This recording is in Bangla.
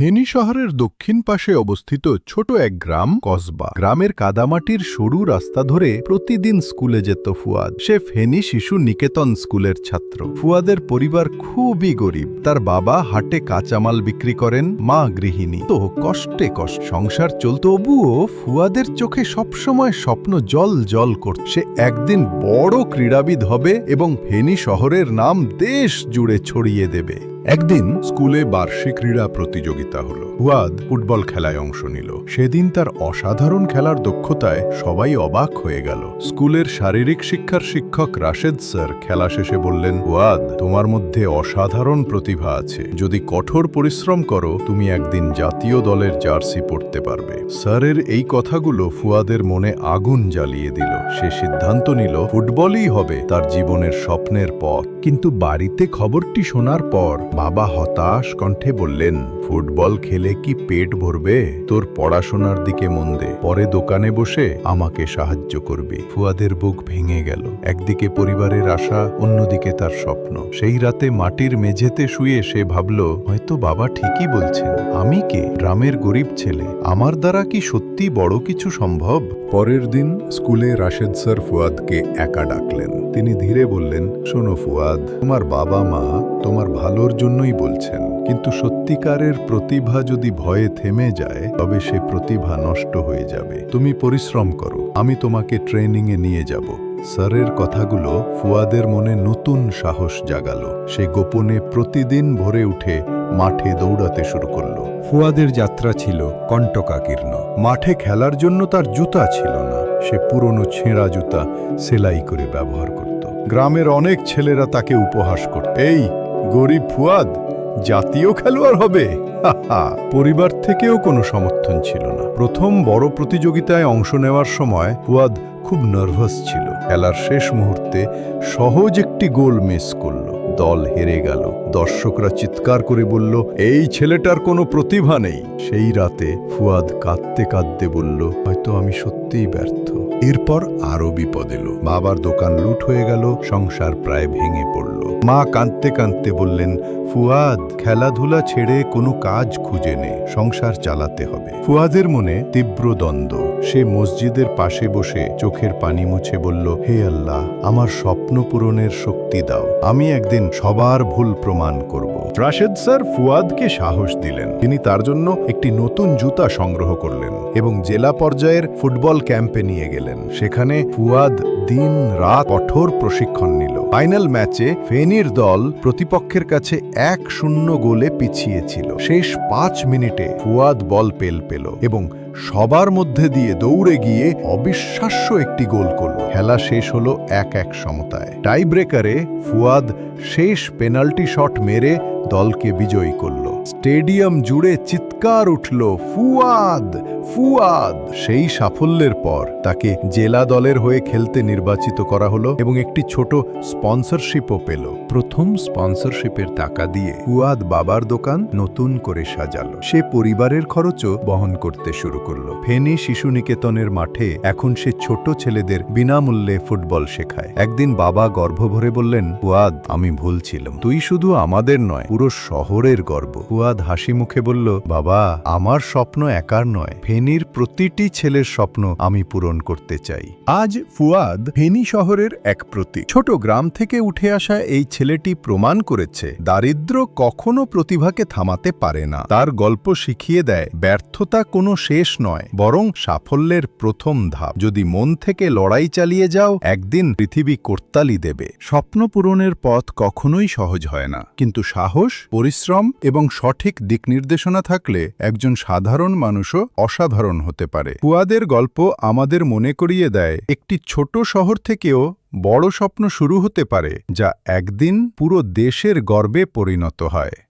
ফেনী শহরের দক্ষিণ পাশে অবস্থিত ছোট এক গ্রাম, কসবা। গ্রামের কাদামাটির সরু রাস্তা ধরে প্রতিদিন স্কুলে যেত ফুয়াদ। সে ফেনী শিশু নিকেতন স্কুলের ছাত্র। ফুয়াদের পরিবার খুবই গরিব। তার বাবা হাটে কাঁচামাল বিক্রি করেন, মা গৃহিণী। তো কষ্টে কষ্ট। সংসার চলত। তবুও ফুয়াদের চোখে সবসময় স্বপ্ন জল জল করত। সে একদিন বড় ক্রীড়াবিদ হবে এবং ফেনী শহরের নাম দেশ জুড়ে ছড়িয়ে দেবে। একদিন স্কুলে বার্ষিক ক্রীড়া প্রতিযোগিতা হলো। হুয়াদ ফুটবল খেলায় অংশ নিল। সেদিন তার অসাধারণ খেলার দক্ষতায় সবাই অবাক হয়ে গেল। স্কুলের শারীরিক শিক্ষার শিক্ষক রাশেদ স্যার খেলা শেষে বললেন হুয়াদ তোমার মধ্যে অসাধারণ প্রতিভা আছে। যদি কঠোর পরিশ্রম করো, তুমি একদিন জাতীয় দলের জার্সি পড়তে পারবে। স্যারের এই কথাগুলো ফুয়াদের মনে আগুন জ্বালিয়ে দিল। সে সিদ্ধান্ত নিল, ফুটবলই হবে তার জীবনের স্বপ্নের পথ। কিন্তু বাড়িতে খবরটি শোনার পর বাবা হতাশ কণ্ঠে বললেন, ফুটবল খেলে কি পেট ভরবে? তোর পড়াশোনার দিকে মন দে। পরে দোকানে বসে আমাকে সাহায্য করবি। ফুয়াদের বুক ভেঙে গেল। একদিকে পরিবারের আশা, অন্যদিকে তার স্বপ্ন। সেই রাতে মাটির মেঝেতে শুয়ে সে ভাবল, হয়তো বাবা ঠিকই বলছেন। আমি কে? গ্রামের গরিব ছেলে। আমার দ্বারা কি সত্যি বড় কিছু সম্ভব? পরের দিন স্কুলে রাশেদ স্যার ফুয়াদকে একা ডাকলেন। তিনি ধীরে বললেন, শোনো ফুয়াদ, তোমার বাবা মা তোমার ভালোর জন্যই বলছেন কিন্তু সত্যিকারের প্রতিভা যদি ভয়ে থেমে যায় তবে সে প্রতিভা নষ্ট হয়ে যাবে। তুমি পরিশ্রম করো আমি তোমাকে ট্রেনিংয়ে নিয়ে যাব। স্যারের কথাগুলো ফুয়াদের মনে নতুন সাহস জাগালো। সে গোপনে প্রতিদিন ভোরে উঠে মাঠে দৌড়াতে শুরু করল। ফুয়াদের যাত্রা ছিল কণ্টকাকীর্ণ। মাঠে খেলার জন্য তার জুতা ছিল না। সে পুরনো ছেঁড়া জুতা সেলাই করে ব্যবহার করত। গ্রামের অনেক ছেলেরা তাকে উপহাস করত। এই গরিব ফুয়াদ, জাতীয় খেলোয়াড় হবে। পরিবার থেকেও কোনো সমর্থন ছিল না। প্রথম বড় প্রতিযোগিতায় অংশ নেওয়ার সময় ফুয়াদ খুব নার্ভাস ছিল। খেলার শেষ মুহূর্তে সহজ একটি গোল মিস করল। দল হেরে গেল। দর্শকরা চিৎকার করে বলল, এই ছেলেটার কোনো প্রতিভা নেই। সেই রাতে ফুয়াদ কাঁদতে কাঁদতে বলল, হয়তো আমি সত্যিই ব্যর্থ। এরপর আরও বিপদ এলো। বাবার দোকান লুট হয়ে গেল, সংসার প্রায় ভেঙে পড়ল। মা কাঁদতে কাঁদতে বললেন, ফুয়াদ, খেলাধুলা ছেড়ে কোনো কাজ খুঁজে নে, সংসার চালাতে হবে। ফুয়াদের মনে তীব্র দ্বন্দ্ব। সে মসজিদের পাশে বসে চোখের পানি মুছে বলল, হে আল্লাহ, আমার স্বপ্ন পূরণের শক্তি দাও, আমি একদিন সবার ভুল প্রমাণ করব। রাশেদ স্যার ফুয়াদকে সাহস দিলেন। তিনি তার জন্য একটি নতুন জুতা সংগ্রহ করলেন এবং জেলা পর্যায়ের ফুটবল ক্যাম্পে নিয়ে গেলেন। সেখানে ফুয়াদ দিন রাত কঠোর প্রশিক্ষণ নিল। ফাইনাল ম্যাচে ফেনীর দল প্রতিপক্ষের কাছে এক শূন্য গোলে পিছিয়ে ছিল শেষ পাঁচ মিনিটে ফুয়াদ বল পেল পেল এবং সবার মধ্যে দিয়ে দৌড়ে গিয়ে অবিশ্বাস্য একটি গোল করল। খেলা শেষ হলো এক এক সমতায়। টাই ব্রেকারে ফুয়াদ শেষ পেনাল্টি শট মেরে দলকে বিজয়ী করল। স্টেডিয়াম জুড়ে চিৎকার উঠল, ফুয়াদ! ফুয়াদ, সেই সাফল্যের পর তাকে জেলা দলের হয়ে খেলতে নির্বাচিত করা হলো এবং একটি ছোট স্পন্সরশিপও পেল। প্রথম স্পন্সরশিপের টাকা দিয়ে ফুয়াদ বাবার দোকান নতুন করে সাজালো। সে পরিবারের খরচও বহন করতে শুরু করল। ফেনী শিশু নিকেতনের মাঠে এখন সে ছোট ছেলেদের বিনামূল্যে ফুটবল শেখায়। একদিন বাবা গর্ভ ভরে বললেন, ফুয়াদ, আমি ভুল ছিলাম। তুই শুধু আমাদের নয়, পুরো শহরের গর্ব। ফুয়াদ হাসি মুখে বলল, বাবা, আমার স্বপ্ন একার নয়। ফেনীর প্রতিটি ছেলের স্বপ্ন আমি পূরণ করতে চাই। আজ ফুয়াদ ফেনী শহরের এক প্রতীক। ছোট গ্রাম থেকে উঠে আসা এই ছেলেটি প্রমাণ করেছে, দারিদ্র কখনো প্রতিভাকে থামাতে পারে না। তার গল্প শিখিয়ে দেয়, ব্যর্থতা কোনো শেষ নয়, বরং সাফল্যের প্রথম ধাপ। যদি মন থেকে লড়াই চালিয়ে যাও, একদিন পৃথিবী করতালি দেবে। স্বপ্ন পূরণের পথ কখনোই সহজ হয় না। কিন্তু সাহস, পরিশ্রম এবং সঠিক দিক নির্দেশনা থাকলে একজন সাধারণ মানুষও অসাধারণ হতে পারে। ফুয়াদের গল্প আমাদের মনে করিয়ে দেয়, একটি ছোট শহর থেকেও বড় স্বপ্ন শুরু হতে পারে, যা একদিন পুরো দেশের গর্বে পরিণত হয়।